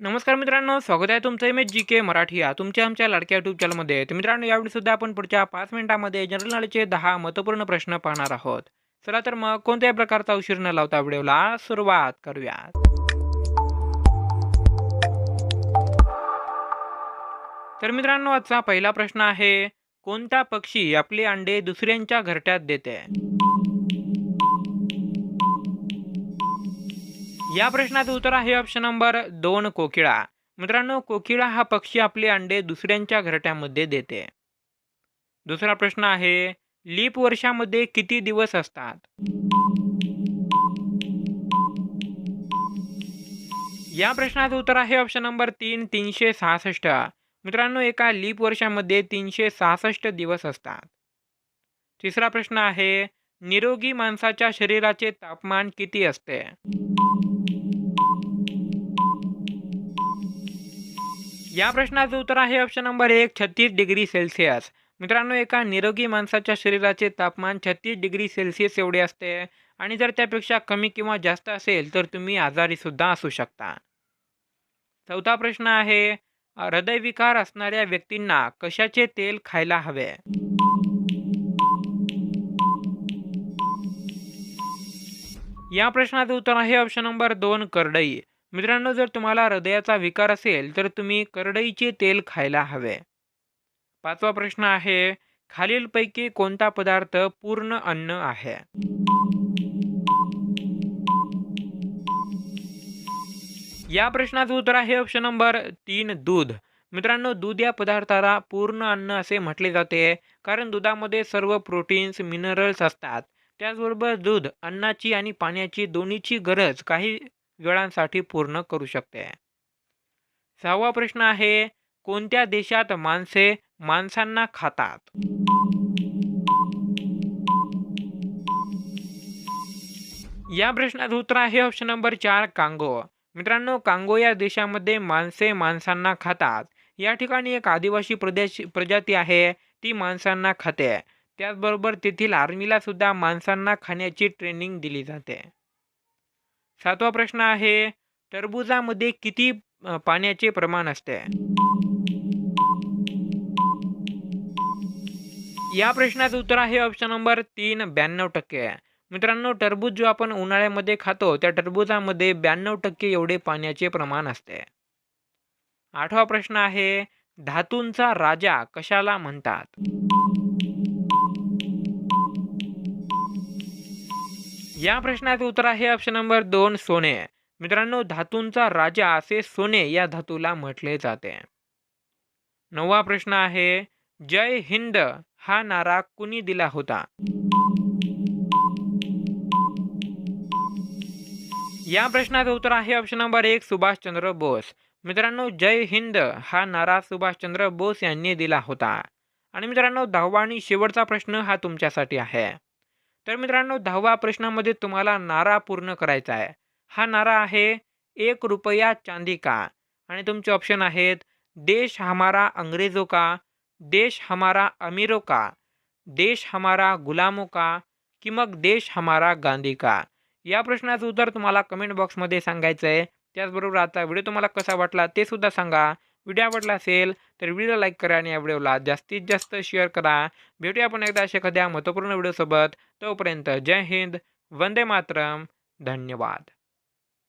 नमस्कार मित्रांनो स्वागत आहे तुमचं M H G K Marathi या तुमच्या आमच्या लाडक्या युट्यूब चॅनलमध्ये तर मित्रांनो यावेळी सुद्धा आपण पुढच्या पाच मिनिटांमध्ये जनरल नॉलेजचे दहा महत्त्वपूर्ण प्रश्न पाहणार आहोत. चला तर मग कोणत्याही प्रकारचा उशीर न लावता व्हिडिओला सुरुवात करूयात. तर मित्रांनो आजचा पहिला प्रश्न आहे कोणता पक्षी आपले अंडे दुसऱ्यांच्या घरट्यात देते? या प्रश्नाचं उत्तर आहे ऑप्शन नंबर दोन कोकिळा. मित्रांनो कोकिळा हा पक्षी आपले अंडे दुसऱ्यांच्या घरट्यामध्ये देते. दुसरा प्रश्न आहे लीप वर्षामध्ये किती दिवस असतात? या प्रश्नाचं उत्तर आहे ऑप्शन नंबर तीन तीनशे सहासष्ट. मित्रांनो एका लीप वर्षामध्ये तीनशे सहासष्ट दिवस असतात. तिसरा प्रश्न आहे निरोगी माणसाच्या शरीराचे तापमान किती असते? या प्रश्नाचं उत्तर आहे ऑप्शन नंबर एक छत्तीस डिग्री सेल्सिअस. मित्रांनो एका निरोगी माणसाच्या शरीराचे तापमान छत्तीस डिग्री सेल्सिअस एवढे असते आणि जर त्यापेक्षा कमी किंवा जास्त असेल तर तुम्ही आजारी सुद्धा असू शकता. चौथा प्रश्न आहे हृदयविकार असणाऱ्या व्यक्तींना कशाचे तेल खायला हवे? या प्रश्नाचं उत्तर आहे ऑप्शन नंबर दोन करडई. मित्रांनो जर तुम्हाला हृदयाचा विकार असेल तर तुम्ही करडईचे तेल खायला हवे. पाचवा प्रश्न आहे खालीलपैकी कोणता पदार्थ पूर्ण अन्न आहे? या प्रश्नाचं उत्तर आहे ऑप्शन नंबर तीन दूध. मित्रांनो दूध या पदार्थाला पूर्ण अन्न असे म्हटले जाते कारण दुधामध्ये सर्व प्रोटीन्स मिनरल्स असतात. त्याचबरोबर दूध अन्नाची आणि पाण्याची दोन्हीची गरज काही वेळांसाठी पूर्ण करू शकते. सहावा प्रश्न आहे कोणत्या देशात माणसे माणसांना खातात? या प्रश्नाचं उत्तर आहे ऑप्शन नंबर चार कांगो. मित्रांनो कांगो या देशामध्ये माणसे माणसांना खातात. या ठिकाणी एक आदिवासी प्रदेश प्रजाती आहे ती माणसांना खाते. त्याचबरोबर तेथील आर्मीला सुद्धा माणसांना खाण्याची ट्रेनिंग दिली जाते. सातवा प्रश्न आहे टरबुजामध्ये किती पाण्याचे प्रमाण असते? या प्रश्नाचं उत्तर आहे ऑप्शन नंबर तीन ब्याण्णव टक्के. मित्रांनो टरबूज जो आपण उन्हाळ्यामध्ये खातो त्या टरबुजामध्ये ब्याण्णव टक्के एवढे पाण्याचे प्रमाण असते. आठवा प्रश्न आहे धातूंचा राजा कशाला म्हणतात? या प्रश्नाचं उत्तर आहे ऑप्शन नंबर दोन सोने. मित्रांनो धातूंचा राजा असे सोने या धातूला म्हटले जाते. नववा प्रश्न आहे जय हिंद हा नारा कुणी दिला होता? या प्रश्नाचं उत्तर आहे ऑप्शन नंबर एक सुभाषचंद्र बोस. मित्रांनो जय हिंद हा नारा सुभाषचंद्र बोस यांनी दिला होता. आणि मित्रांनो दहावा आणि शेवटचा प्रश्न हा तुमच्यासाठी आहे. तर मित्रांनो दहावा प्रश्नामध्ये तुम्हाला नारा पूर्ण करायचा आहे. हा नारा आहे एक रुपया चांदी का? आणि तुमचे ऑप्शन आहेत देश हमारा अंग्रेजों का? देश हमारा अमीरों का? देश हमारा गुलामों का? की मग देश हमारा गांधी का? या प्रश्नाचं उत्तर तुम्हाला कमेंट बॉक्समध्ये सांगायचं आहे. त्याचबरोबर आता व्हिडिओ तुम्हाला कसा वाटला ते सुद्धा सांगा. व्हिडिओ आवडला असेल तर व्हिडिओ लाईक करा आणि या व्हिडिओला जास्तीत जास्त शेअर करा. भेटूया आपण एकदा अशा एखाद्या महत्त्वपूर्ण व्हिडिओसोबत तोपर्यंत जय हिंद वंदे मातरम. धन्यवाद.